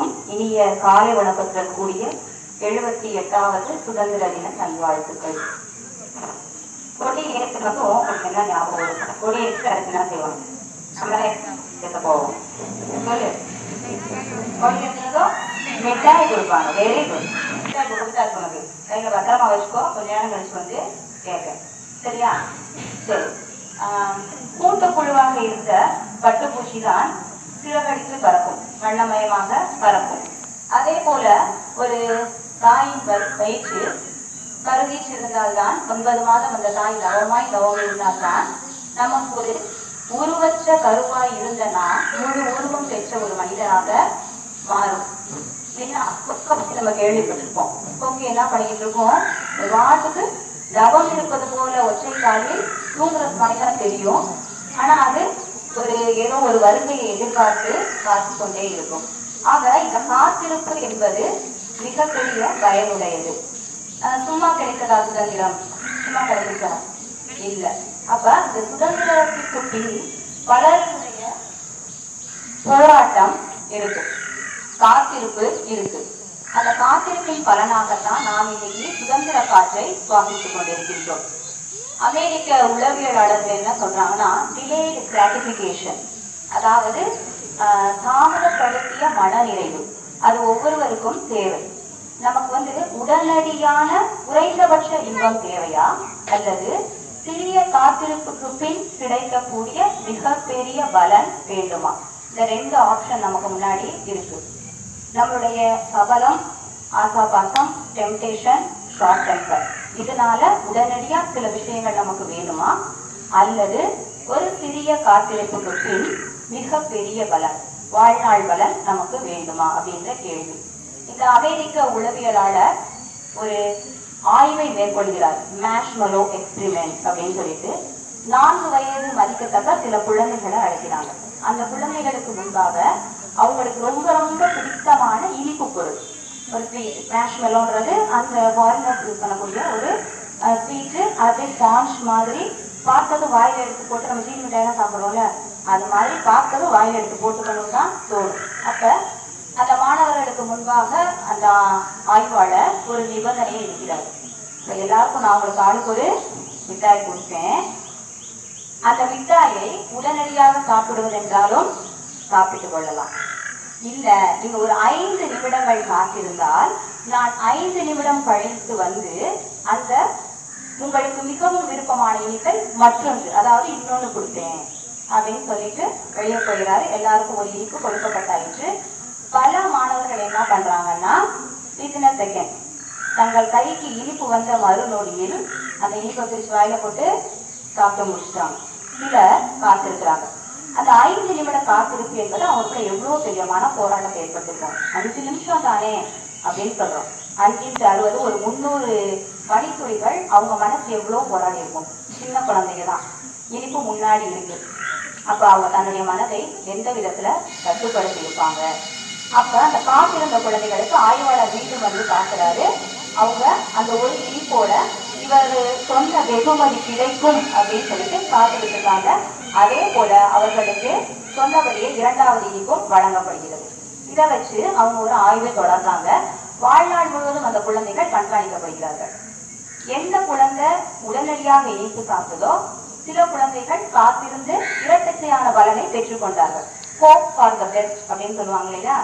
இனிய காலை வணக்கத்துடன் கூடிய எழுபத்தி எட்டாவது சுதந்திர தின நல்வாழ்த்துக்கள். கொடி ஏற்றுறப்போ உங்களுக்கு என்ன ஞாபகம் வரும்? கொடி ஏற்று அதுக்கு என்ன செய்வாங்க? நம்மளே கேட்க போவோம். சொல்லு. கொடி ஏற்றுறதோ மிட்டாய் கொடுப்பாங்க. வெரி குட் மிட்டாய் கொடுத்தா இருக்கு உனக்கு. கையில பத்திரமா வச்சுக்கோ. கொஞ்ச நேரம் கழிச்சு வந்து கேட்க. சரியா? சரி. கூட்டக்குழுவாக இருந்த பட்டுப்பூச்சி தான் சிறகடித்து பறக்கும் வண்ணமயமாக பறக்கும். அதே போல ஒரு தாயின் வ- வயிற்று கருவீச்சு இருந்தால்தான் ஒன்பது மாதம் அந்த தாய் லவமாய் லவம் இருந்தால்தான் நமக்கு ஒரு உருவற்ற கருவாய் இருந்தனா முழு உருவம் பெற்ற ஒரு மனிதனாக மாறும். இல்லைன்னா கொக்கை நம்ம கேள்விப்பட்டிருப்போம். கொக்கு என்ன பண்ணிட்டு இருக்கோம்? வாட்டுக்கு தவம் இருப்பது போல ஒற்றை காலில் தூங்குறது மாதிரி தான் தெரியும். ஆனா அது ஒரு ஏதோ ஒரு வருகையை எதிர்பார்த்து காத்து கொண்டே இருக்கும். ஆக இந்த காத்திருப்பு என்பது மிகப்பெரிய பயனுடையது. சும்மா கிடைக்கதா சுதந்திரம். சும்மா கிடைச்சா இல்ல. அப்ப இந்த சுதந்திரத்திற்கு பின் பலருடைய போராட்டம் இருக்கு. காத்திருப்பு இருக்கு. அந்த காத்திருப்பின் பலனாகத்தான் நாம் இன்னைக்கு சுதந்திர காற்றை சுவாசித்துக் கொண்டிருக்கின்றோம். அமெரிக்க உளவியலாளர்கள் என்ன சொல்றாங்கன்னா டிலேடு கிராட்டிபிகேஷன் அதாவது தாமதப்படுத்திய மனநிறைவு. அது ஒவ்வொருவருக்கும் தேவை. நமக்கு வந்து உடனடியான குறைந்தபட்ச இன்பம் தேவையா? அல்லது சிறிய காத்திருப்புக்கு பின் கிடைக்கக்கூடிய மிகப்பெரிய பலன் வேண்டுமா? இந்த ரெண்டு ஆப்ஷன் நமக்கு முன்னாடி இருக்கு. நம்மளுடைய சபலம் ஆசாபாசம் டெம்டேஷன் ஷார்ட் டெம்பர் இதனால உடனடியா சில விஷயங்கள் நமக்கு வேணுமா? அல்லது ஒரு சிறிய காத்திருப்புக்கு பின் மிக பெரிய பலன் வாழ்நாள் பலன் நமக்கு வேண்டுமா அப்படின்ற கேள்வி. இந்த அமெரிக்க உளவியலாளர் ஒரு ஆய்வை மேற்கொள்கிறார் மேஷ்மலோ எக்ஸ்பிரிமெண்ட் அப்படின்னு சொல்லிட்டு. நான்கு வயது மதிக்கத்தக்க சில குழந்தைகளை அழைக்கிறாங்க. அந்த குழந்தைகளுக்கு முன்பாக அவங்களுக்கு ரொம்ப ரொம்ப பிடித்தமான இனிப்பு பொருள். ஒரு ஸ்வீட் மேஷ்மெலோன்றது அந்த ஃபாரினர்ஸ் யூஸ் பண்ணக்கூடிய ஒரு ஸ்வீட்டு அதே ஸ்பாஞ்ச் மாதிரி பார்த்ததும் வாயில் எடுத்து போட்டு நம்ம சீனி மிட்டாயெல்லாம் சாப்பிட்றோம்ல அது மாதிரி பார்த்ததும் வாயில் எடுத்து போட்டுக்கணும் தான் தோணும். அப்போ அந்த மாணவர்களுக்கு முன்பாக அந்த ஆய்வாளர் ஒரு நிபந்தனையை இருக்கிறார் இப்போ எல்லாருக்கும் நான் உங்களுக்கு ஆளுக்கு ஒரு மிட்டாய் கொடுப்பேன் அந்த மிட்டாயை உடனடியாக சாப்பிடுவதென்றாலும் சாப்பிட்டுக் கொள்ளலாம். இல்ல நீங்க ஒரு ஐந்து நிமிடங்கள் காத்திருந்தால் நான் ஐந்து நிமிடம் கழித்து வந்து அந்த உங்களுக்கு மிகவும் விருப்பமான இனிப்பை மற்றொன்று அதாவது இன்னொன்று கொடுத்தேன் அப்படின்னு சொல்லிட்டு வெளியே போகிறாரு எல்லாருக்கும் ஒரு இனிப்பு கொடுக்கப்பட்டாயிற்று பல மாணவர்கள் என்ன பண்றாங்கன்னா வித்தின் செகண்ட் தங்கள் கைக்கு இனிப்பு வந்த மறுநொடியில் அந்த இனிப்பை பிரிச்சு வாயில போட்டு சாப்பிட்டு முடிச்சிட்டாங்க. சிலர் காத்திருக்கிறாங்க. அந்த ஐந்து நிமிட காத்திருப்பு என்பது அவங்களுக்கு எவ்வளவு பெரிய மன போராட்டத்தை ஏற்பட்டிருக்கும். அஞ்சு நிமிஷம் தானே அப்படின்னு சொல்றோம். அஞ்சு அறுபது ஒரு முந்நூறு வழித்துறைகள் அவங்க மனசு எவ்வளவு போராடி இருக்கும். சின்ன குழந்தைங்க தான் இனிப்பு முன்னாடி இருக்கு. அப்ப அவங்க தன்னுடைய மனதை எந்த விதத்துல கட்டுப்படுத்தி இருப்பாங்க அப்ப அந்த காத்திருந்த குழந்தைகளுக்கு ஆய்வாளர் மீண்டும் வந்து காட்டுறாரு. அவங்க அந்த ஒரு இனிப்போட இவர் சொன்ன வெகுமதி கிடைக்கும் அப்படின்னு சொல்லிட்டு காத்துக்கிட்டு இருக்காங்க. அதே போல அவர்களுக்கு சொன்னபடியே இரண்டாவது இனிப்பும் வழங்கப்படுகிறது. இதை வச்சு அவங்க ஒரு ஆய்வை தொடர்ந்தாங்க. வாழ்நாள் முழுவதும் அந்த குழந்தைகள் கண்காணிக்கப்படுகிறார்கள். எந்த குழந்தை உடனடியாக இனிப்பு சாப்பிட்டதோ சில குழந்தைகள் காத்திருந்து இரட்டத்தையான பலனை பெற்றுக்கொண்டார்கள் ஹோப் ஃபார் த பெஸ்ட் அப்படின்னு சொல்லுவாங்க இல்லையா?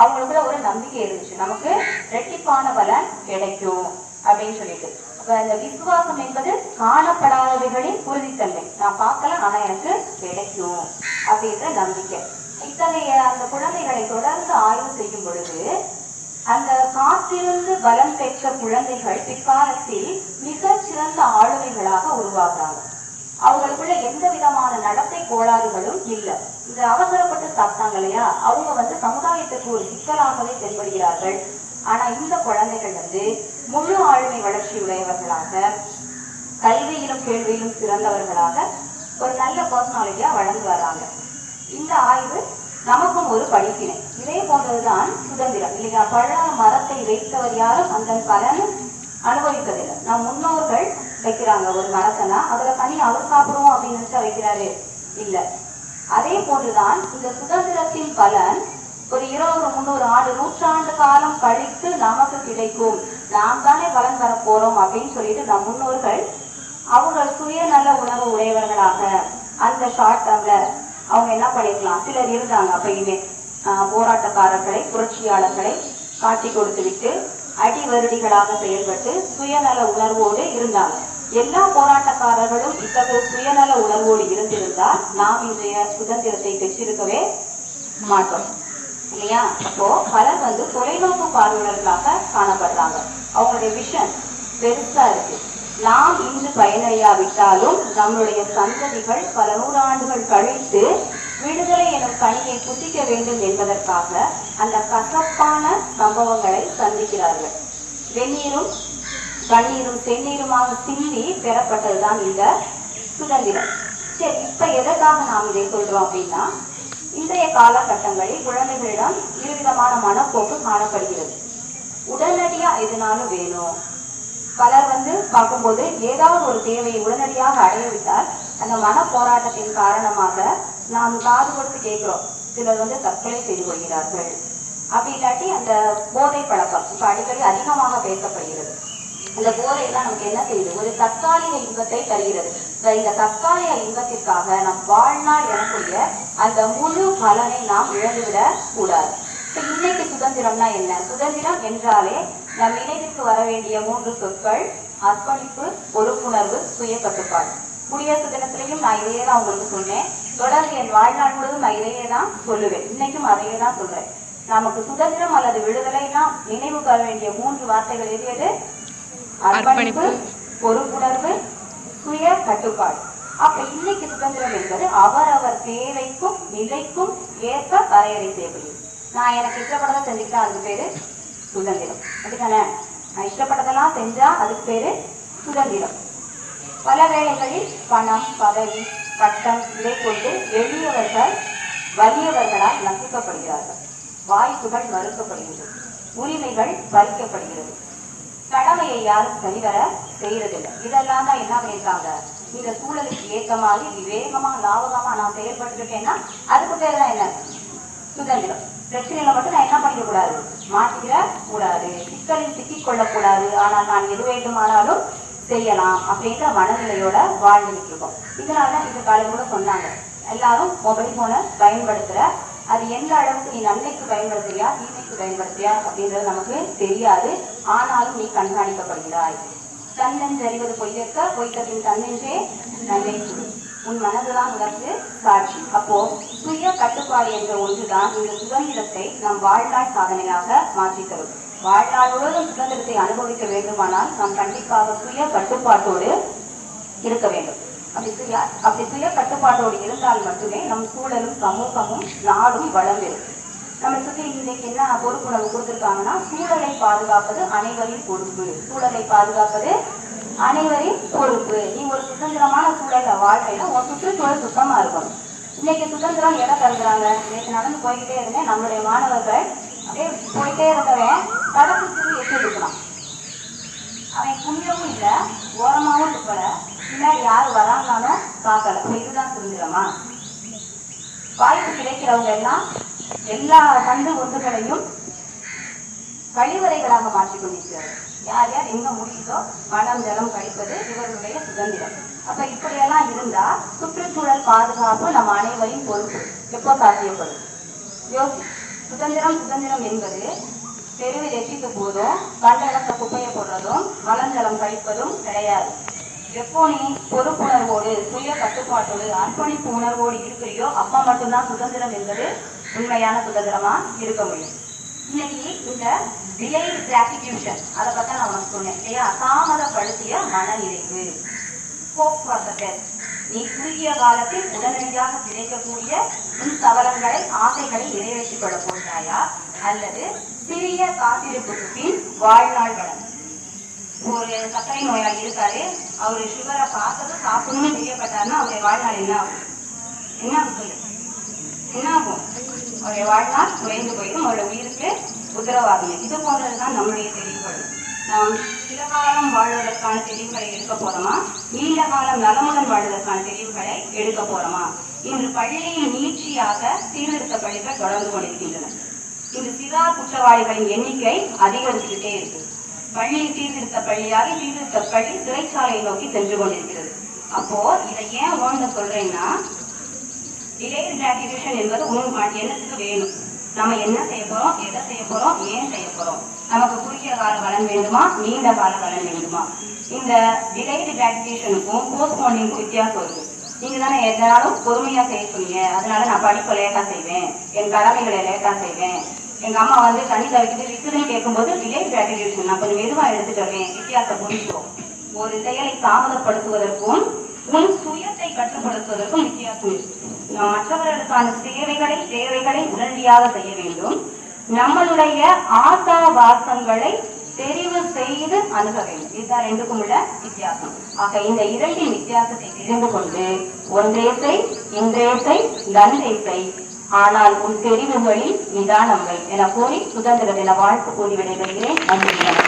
அவங்களுக்குள்ள ஒரு நம்பிக்கை இருந்துச்சு. நமக்கு ரெட்டிப்பான பலன் கிடைக்கும் அப்படின்னு சொல்லிட்டு. இந்த விசுவாசம் என்பது காணப்படாதவைகளின் உறுதித்தன்மை. நான் பார்க்கல ஆனா எனக்கு கிடைக்கும் அப்படின்ற நம்பிக்கை. இத்தகைய அந்த குழந்தைகளை தொடர்ந்து ஆய்வு செய்யும் பொழுது அந்த காத்திருந்து பலம் பெற்ற குழந்தைகள் பிற்காலத்தில் மிக சிறந்த ஆளுமைகளாக உருவாகிறாங்க. அவங்களுக்குள்ள எந்த விதமான நடத்தை கோளாறுகளும் இல்லை. இந்த அவசரப்பட்டு சாப்பிட்டாங்க இல்லையா அவங்க வந்து சமுதாயத்துக்கு ஒரு சிக்கலாகவே தென்படுகிறார்கள். ஆனா இந்த குழந்தைகள் வந்து முழு ஆளுமை வளர்ச்சி உடையவர்களாக கல்வியிலும் கேள்வியிலும் சிறந்தவர்களாக ஒரு நல்ல பர்சனாலிட்டியா வளர்ந்து வர்றாங்க. இந்த ஆய்வு நமக்கும் ஒரு படிப்பினை. இதே போன்றதுதான் சுதந்திரம். இல்லையா? பழ மரத்தை வைத்தவர் யாரும் அந்த பலன் அனுபவிப்பதில்லை. நம் முன்னோர்கள் வைக்கிறாங்க ஒரு மரத்தைனா அதுல கனி அவர் சாப்பிடுவோம் அப்படின்னு நினைச்சா வைக்கிறாரு. இல்ல. அதே போன்றுதான் இந்த சுதந்திரத்தின் பலன் ஒரு இருநூறு முந்நூறு ஆண்டு நூற்றாண்டு காலம் கழித்து நமக்கு கிடைக்கும். நாம் தானே வளம் வர போறோம் அப்படின்னு சொல்லிட்டு நம் முன்னோர்கள் அவங்க சுயநல உணர்வு உடையவர்களாக. அந்த ஷார்ட் டேர்ம்ல அவங்க என்ன பண்ணிக்கலாம்? சிலர் இருந்தாங்க அப்பயுமே ஆஹ் போராட்டக்காரர்களை புரட்சியாளர்களை காட்டி கொடுத்து விட்டு அடி வருடிகளாக செயல்பட்டு சுயநல உணர்வோடு இருந்தாங்க. எல்லா போராட்டக்காரர்களும் இத்தகைய சுயநல உணர்வோடு இருந்திருந்தால் நாம் இன்றைய சுதந்திரத்தை பெற்றிருக்கவே மாட்டோம். இல்லையா? இப்போ பலர் வந்து தொலைநோக்கு பார்வையாளர்களாக காணப்படுறாங்க. அவங்களுடைய விஷன் பெருசா இருக்கு. நாம் இன்று பயனடையாவிட்டாலும் நம்மளுடைய சந்ததிகள் பல நூறாண்டுகள் கழித்து விடுதலை எனும் கனியை புசிக்க வேண்டும் என்பதற்காக அந்த கசப்பான சம்பவங்களை சந்திக்கிறார்கள். வெந்நீரும் கண்ணீரும் செந்நீருமாக சிந்தி பெறப்பட்டதுதான் இந்த சுதந்திரம். சரி இப்ப எதற்காக நாம் இதை சொல்றோம் அப்படின்னா இன்றைய காலகட்டங்களில் குழந்தைகளிடம் இருவிதமான மனப்போக்கு காணப்படுகிறது. உடனடியா எதுனாலும் வேணும் பலர் வந்து பார்க்கும்போது ஏதாவது ஒரு தேவையை உடனடியாக அடையவிட்டால் அந்த மன போராட்டத்தின் காரணமாக நாம் காது கொடுத்து கேட்கிறோம். சிலர் வந்து தற்கொலை செய்து கொள்கிறார்கள். அப்படி இல்லாட்டி அந்த போதை பழக்கம் இப்ப அடிக்கடி அதிகமாக பேசப்படுகிறது. அந்த போதையெல்லாம் நமக்கு என்ன செய்யுது? ஒரு தற்காலிக இன்பத்தை தருகிறது. இந்த- இந்த தற்காலிக இன்பத்திற்காக நம் வாழ்நாள் எனக்கூடிய அந்த முழு பலனை நாம் இழந்துவிடக் கூடாது இன்னைக்கு சுதந்திரம்னா என்ன? சுதந்திரம் என்றாலே நம் நினைவுக்கு வர வேண்டிய மூன்று சொற்கள் அர்ப்பணிப்பு பொறுப்புணர்வு சுய கட்டுப்பாடு குடியரசு தினத்திலையும் நான் இதையே தான் உங்களுக்கு சொன்னேன். தொடர்ந்து என் வாழ்நாள் முழுவதும் நான் இதையே தான் சொல்லுவேன். இன்னைக்கும் அதையே தான் சொல்றேன். நமக்கு சுதந்திரம் அல்லது விடுதலைனா நினைவு வர வேண்டிய மூன்று வார்த்தைகள் எது எது? அர்ப்பணிப்பு பொறுப்புணர்வு சுய கட்டுப்பாடு. அப்ப இன்னைக்கு சுதந்திரம் என்பது அவரவர் தேவைக்கும் நிலைக்கும் ஏற்ப வரையறை செய்யப்படுகிறது. நான் எனக்கு இஷ்டப்பட்டதை செஞ்சுக்கிட்டா அதுக்கு பேரு சுதந்திரம். அப்படித்தானே? நான் இஷ்டப்பட்டதெல்லாம் செஞ்சா அதுக்கு பேரு சுதந்திரம். பல வேளைகளில் பணம் பதவி பட்டம் இதை கொண்டு எளியவர்கள் வலியவர்களால் நசுக்கப்படுகிறார்கள். வாய்ப்புகள் மறுக்கப்படுகிறது. உரிமைகள் பறிக்கப்படுகிறது. கடமையை யாரும் சரிவர செய்யறதில்லை. இதெல்லாம் தான் என்ன பண்ணியிருக்காங்க இந்த சூழலுக்கு ஏத்த மாதிரி விவேகமா லாபகமா நான் செயல்பட்டுக்கிட்டேன்னா அதுக்கு பேர் தான் என்ன? சுதந்திரம். பிரச்சனைகளை மட்டும் நான் என்ன பண்ணிக்க கூடாது கூடாது. சிக்கலில் சிக்கிக் கொள்ளக்கூடாது. ஆனால் நான் எது வேண்டுமானாலும் செய்யலாம் அப்படின்ற மனநிலையோட வாழ்ந்துட்டு இருக்கோம் இதனால தான் இந்த காலம் கூட சொன்னாங்க. எல்லாரும் மொபைல் போனை பயன்படுத்துற. அது எந்த அளவுக்கு நீ நன்மைக்கு பயன்படுத்துறியா? தீமைக்கு அப்படின்றது நமக்கு தெரியாது. ஆனாலும் நீ கண்காணிக்கப்படுகிறாய். தன்னெஞ்சறிவது பொய்யற்க பொய்த்தபின் தன்னென்றே நன்மை உன் மனதுதான் உனக்கு சாட்சி. அப்போ சுய கட்டுப்பாடு என்ற ஒன்றுதான் இந்த சுதந்திரத்தை நம் வாழ்நாள் சாதனையாக மாற்றித் தரும் வாழ்நாள் முழுவதும் சுதந்திரத்தை அனுபவிக்க வேண்டுமானால் நாம் கண்டிப்பாக சுய கட்டுப்பாட்டோடு இருக்க வேண்டும். அப்படி சுய அப்படி சுய கட்டுப்பாட்டோடு இருந்தால் மட்டுமே நம் சூழலும் சமூகமும் நாடும் வளம் நம்ம சுத்தி இன்னைக்கு என்ன பொறுப்புணர்வு கொடுத்துருக்காங்கன்னா சூழலை பாதுகாப்பது அனைவரின் பொறுப்பு. சூழலை பாதுகாப்பது அனைவரின் பொறுப்பு. நீ ஒரு சுதந்திரமான சூழல வாழ்க்கையில உன் சுற்றுச்சூழல் சுத்தமா இருக்கணும். இன்னைக்கு சுதந்திரம் எதை தருகிறாங்க? நேற்று நடந்து போய்கிட்டே இருந்தேன். நம்மளுடைய மாணவர்கள் அப்படியே போயிட்டே இருந்தவன் தடுப்பு திரும்பி எட்டி அவன் புண்ணியமும் இல்லை ஓரமாவும் துப்பல பின்னாடி யார் வராங்கனாலும் பார்க்கல. இதுதான் சுதந்திரமா? வாய்ப்பு கிடைக்கிறவங்க எல்லாம் எல்லா கண்டு ஒன்றுகளையும் கழிவறைகளாக மாற்றிக் கொண்டிருக்கிறார் யார் யார் எங்க முடியுதோ மனம் ஜலம் கழிப்பது இவர்களுடைய சுதந்திரம். அப்ப இப்படியெல்லாம் இருந்தா சுற்றுச்சூழல் பாதுகாப்பு நம் அனைவரின் பொறுப்பு. எப்போ சாத்தியப்படும்? யோசி. சுதந்திரம் சுதந்திரம் என்பது தெருவில் எச்சித்து போதும் கண்டளத்த குப்பையை போடுறதும் வளஞ்சலம் கழிப்பதும் கிடையாது. எப்போ நீ பொறுப்புணர்வோடு சுய கட்டுப்பாட்டோடு அர்ப்பணிப்பு உணர்வோடு இருக்கிறியோ அப்ப மட்டும்தான் சுதந்திரம் என்பது உண்மையான சுதந்திரமா இருக்க முடியும். இன்னைக்கு இந்த டிலேட் கிராட்டிடியூஷன் அதை பத்தி நான் உனக்கு சொன்னேன். இல்லையா? தாமதப்படுத்திய மனநிறைவு. hope நீ குறுகிய காலத்தில் உடனடியாக கிடைக்கக்கூடிய உன் சவலங்களை ஆசைகளை நிறைவேற்றிக் கொள்ள போகிறாயா? அல்லது சிறிய காத்திருப்புக்கு பின் வாழ்நாள் வளம். ஒரு சர்க்கரை நோயாளி இருக்காரு. அவரு சுகரை பார்த்தது சாப்பிடணும்னு தெரியப்பட்டாருன்னா அவருடைய வாழ்நாள் என்ன ஆகும்? என்ன ஆகும் என்ன ஆகும்? அவருடைய வாழ்நாள் குறைந்து போயிடும். அவருடைய உயிருக்கு உத்தரவாதம். இது போன்றதுதான் நம்முடைய தெளிவுகள் நாம் சில காலம் வாழ்வதற்கான தெரிவுகளை எடுக்க போறோமா? நீண்ட காலம் நலமுடன் வாழ்வதற்கான தெரிவுகளை எடுக்க போறோமா? இன்று பள்ளியின் நீட்சியாக சீர்திருத்த பள்ளிகள் தொடர்ந்து கொண்டிருக்கின்றன. இந்த சிறார் குற்றவாளிகளின் எண்ணிக்கை அதிகரித்துக்கிட்டே இருக்கு. பள்ளி சீர்திருத்த பள்ளியாக சீர்திருத்த பள்ளி சிறைச்சாலையை நோக்கி சென்று கொண்டிருக்கிறது. அப்போ இதை ஏன் ஓன்னு சொல்றேன்னா டிலேட் கிராட்டிஃபிகேஷன் என்பது உன் ம- எண்ணத்துக்கு வேணும். நம்ம என்ன செய்ய போறோம்? எதை செய்ய போறோம்? ஏன் செய்ய போறோம்? நமக்கு குறுகிய கால பலன் வேண்டுமா? நீண்ட கால பலன் வேண்டுமா? இந்த டிலேட் கிராட்டிஃபிகேஷனுக்கும் போஸ்ட்போனிங்க்கும் வித்தியாசம் இருக்கு. நீங்க தானே எதனாலும் பொறுமையா செய்ய சொன்னீங்க அதனால நான் படிப்பை லேட்டா செய்வேன். என் கடமைகளை லேட்டா செய்வேன். எங்க அம்மா வந்து தண்ணி தவிர்த்து விக்குதுன்னு கேட்கும்போது டிலேட் கிராட்டிஃபிகேஷன் நான் கொஞ்சம் மெதுவா எடுத்துட்டு வருவேன் வித்தியாசம் புரிஞ்சுக்கும் ஒரு செயலை தாமதப்படுத்துவதற்கும் உன் சுயத்தை கட்டுப்படுத்துவதற்கும் வித்தியாசம் இருக்கு நாம் மற்றவர்களுக்கான சேவைகளை தேவைகளை உடனடியாக செய்ய வேண்டும். நம்மளுடைய ஆசா வாசங்களை தெரிவு செய்து அணுக வேண்டும். இதுதான் ரெண்டுக்கும் உள்ள வித்தியாசம். ஆக இந்த இரண்டின் வித்தியாசத்தை தெரிந்து கொண்டு ஒன்றே செய் இன்றே செய் நன்றே செய் ஆனால் உன் தெரிவுகளில் நிதானங்கள் என கூறி சுதந்திர தின வாழ்த்து கூறி விடைபெறுகிறேன். நன்றி.